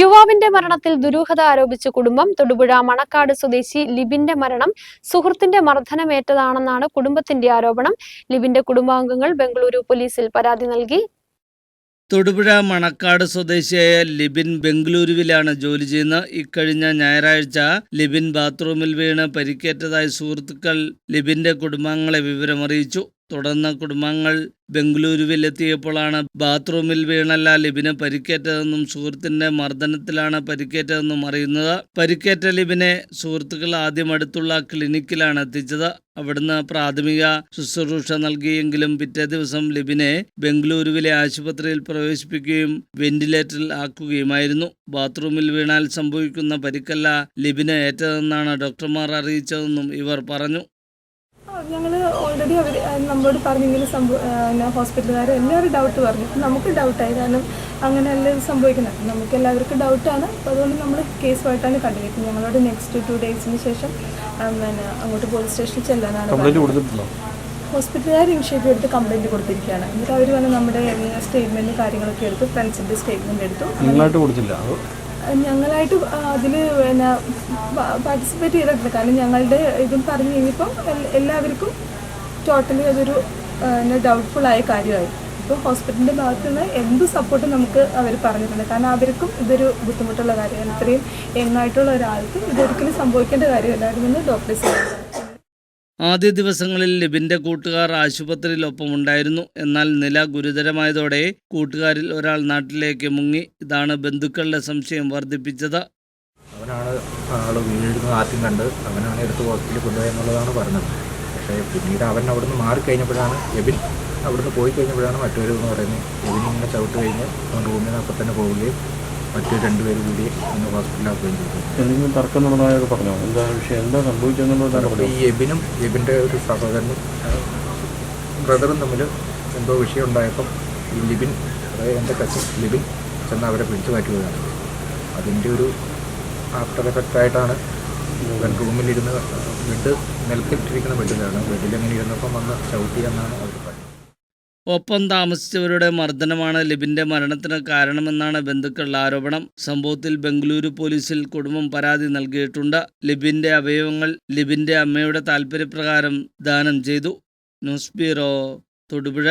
യുവാവിന്റെ മരണത്തിൽ ദുരൂഹത ആരോപിച്ച് കുടുംബം തൊടുപുഴ മണക്കാട് സ്വദേശി ലിബിന്റെ മരണം സുഹൃത്തിന്റെ മർദ്ദനമേറ്റതാണെന്നാണ് കുടുംബത്തിന്റെ ആരോപണം. ലിബിന്റെ കുടുംബാംഗങ്ങൾ ബംഗളൂരു പോലീസിൽ പരാതി നൽകി. തൊടുപുഴ മണക്കാട് സ്വദേശിയായ ലിബിൻ ബംഗളൂരുവിലാണ് ജോലി ചെയ്യുന്നത്. ഇക്കഴിഞ്ഞ ഞായറാഴ്ച ലിബിൻ ബാത്റൂമിൽ വീണ് പരിക്കേറ്റതായി സുഹൃത്തുക്കൾ ലിബിന്റെ കുടുംബാംഗങ്ങളെ വിവരമറിയിച്ചു. തുടർന്ന് കുടുംബാംഗങ്ങൾ ബംഗളൂരുവിലെത്തിയപ്പോഴാണ് ബാത്റൂമിൽ വീണല്ല ലിബിന് പരിക്കേറ്റതെന്നും സുഹൃത്തിന്റെ മർദ്ദനത്തിലാണ് പരിക്കേറ്റതെന്നും അറിയുന്നത്. പരിക്കേറ്റ ലിബിനെ സുഹൃത്തുക്കൾ ആദ്യം അടുത്തുള്ള ക്ലിനിക്കിലാണ് എത്തിച്ചത്. അവിടുന്ന് പ്രാഥമിക ശുശ്രൂഷ നൽകിയെങ്കിലും പിറ്റേ ദിവസം ലിബിനെ ബംഗളൂരുവിലെ ആശുപത്രിയിൽ പ്രവേശിപ്പിക്കുകയും വെന്റിലേറ്ററിൽ ആക്കുകയുമായിരുന്നു. ബാത്റൂമിൽ വീണാൽ സംഭവിക്കുന്ന പരിക്കല്ല ലിബിന് ഏറ്റതെന്നാണ് ഡോക്ടർമാർ അറിയിച്ചതെന്നും ഇവർ പറഞ്ഞു. ഞങ്ങൾ ഓൾറെഡി അവർ നമ്മളോട് പറഞ്ഞെങ്കിലും സംഭവം ഹോസ്പിറ്റലുകാർ എല്ലാവരും ഡൗട്ട് പറഞ്ഞു. അപ്പം നമുക്ക് ഡൗട്ടായി കാരണം അങ്ങനെയല്ല ഇത് സംഭവിക്കുന്നത്. നമുക്ക് എല്ലാവർക്കും ഡൗട്ടാണ് അപ്പോൾ അതുകൊണ്ട് നമ്മൾ കേസുമായിട്ടാണ് കണ്ടിരിക്കുന്നത് ഞങ്ങളോട് നെക്സ്റ്റ് ടു ഡേയ്സിന് ശേഷം പിന്നെ അങ്ങോട്ട് പോലീസ് സ്റ്റേഷനിൽ ചെല്ലാനാണ് ഹോസ്പിറ്റലുകാർ ഇനിഷ്യേറ്റീവ് എടുത്ത് കംപ്ലൈന്റ് കൊടുത്തിരിക്കുകയാണ്. എന്നിട്ട് അവർ വന്ന് നമ്മുടെ സ്റ്റേറ്റ്മെന്റ് കാര്യങ്ങളൊക്കെ എടുത്തു ഫ്രണ്ട്സിന്റെ സ്റ്റേറ്റ്മെന്റ് എടുത്തു. കൊടുത്തില്ല? ഞങ്ങളായിട്ട് അതിൽ പിന്നെ പാർട്ടിസിപ്പേറ്റ് ചെയ്തിട്ടുണ്ട് കാരണം ഞങ്ങളുടെ ഇതും പറഞ്ഞു കഴിഞ്ഞപ്പം എല്ലാവർക്കും ടോട്ടലി അതൊരു ഡൗട്ട്ഫുൾ ആയ കാര്യമായി. ഇപ്പോൾ ഹോസ്പിറ്റലിന്റെ ഭാഗത്തു നിന്ന് എന്ത് സപ്പോർട്ടും നമുക്ക് അവർ പറഞ്ഞിട്ടുണ്ട്. കാരണം അവർക്കും ഇതൊരു ബുദ്ധിമുട്ടുള്ള കാര്യമാണ്. ഇത്രയും യങ്ങായിട്ടുള്ള ഒരാൾക്ക് ഇതൊരിക്കലും സംഭവിക്കേണ്ട കാര്യമല്ലായിരുന്നെന്ന് ഡോക്ടേഴ്സ് പറഞ്ഞു ആദ്യ ദിവസങ്ങളിൽ ലിബിന്റെ കൂട്ടുകാർ ആശുപത്രിയിലൊപ്പം ഉണ്ടായിരുന്നു എന്നാൽ നില ഗുരുതരമായതോടെ കൂട്ടുകാരിൽ ഒരാൾ നാട്ടിലേക്ക് മുങ്ങി. ഇതാണ് ബന്ധുക്കളുടെ സംശയം വർദ്ധിപ്പിച്ചത്. അവനാണ് ആൾ വീഴുന്നത് ആദ്യം കണ്ട്. അവനാണ് എടുത്ത് ഹോസ്പിറ്റലിൽ കൊണ്ടുപോയെന്നുള്ളതാണ് പറഞ്ഞത്. പക്ഷേ പിന്നീട് അവൻ അവിടുന്ന് മാറിക്കഴിഞ്ഞപ്പോഴാണ് എബിൻ അവിടുന്ന് പോയി കഴിഞ്ഞപ്പോഴാണ് മറ്റൊരു എന്ന് പറയുന്നത്. എബിൻ ഇങ്ങനെ ചവിട്ട് കഴിഞ്ഞ് അവൻ റൂമിൽ നിന്ന് അപ്പം തന്നെ പോവുകയും മറ്റു രണ്ടുപേരും കൂടി ഇന്ന് ഹോസ്പിറ്റലാക്കുകയും ചെയ്തു. എന്തെങ്കിലും തർക്കം നടന്നതായൊക്കെ പറഞ്ഞോ? എന്താ വിഷയം? എന്താ സംഭവിച്ചെന്നുള്ളത് ഈ എബിനും എബിന്റെ ഒരു സഹോദരനും ബ്രദറും തമ്മിൽ എന്തോ വിഷയം ഉണ്ടായപ്പം ഈ ലിബിൻ അതായത് എന്റെ കസിൻ ലിബിൻ ചെന്ന് അവരെ പിടിച്ചു മാറ്റുകയാണ് അതിന്റെ ഒരു ആഫ്റ്റർ എഫക്റ്റായിട്ടാണ് റൂമിലിരുന്ന് ബെഡ് നിലത്തിട്ടിരിക്കുന്ന ബെഡിലാണ് ബെഡിൽ അങ്ങനെ ഇരുന്നപ്പം വന്ന് ചവിട്ടി എന്നാണ് അവർ പറഞ്ഞത്. ഒപ്പം താമസിച്ചവരുടെ മർദ്ദനമാണ് ലിബിന്റെ മരണത്തിന് കാരണമെന്നാണ് ബന്ധുക്കളുടെ ആരോപണം. സംഭവത്തിൽ ബംഗളൂരു പോലീസിൽ കുടുംബം പരാതി നൽകിയിട്ടുണ്ട്. ലിബിന്റെ അവയവങ്ങൾ ലിബിന്റെ അമ്മയുടെ താൽപ്പര്യപ്രകാരം ദാനം ചെയ്തു. News bureau Thodupuzha.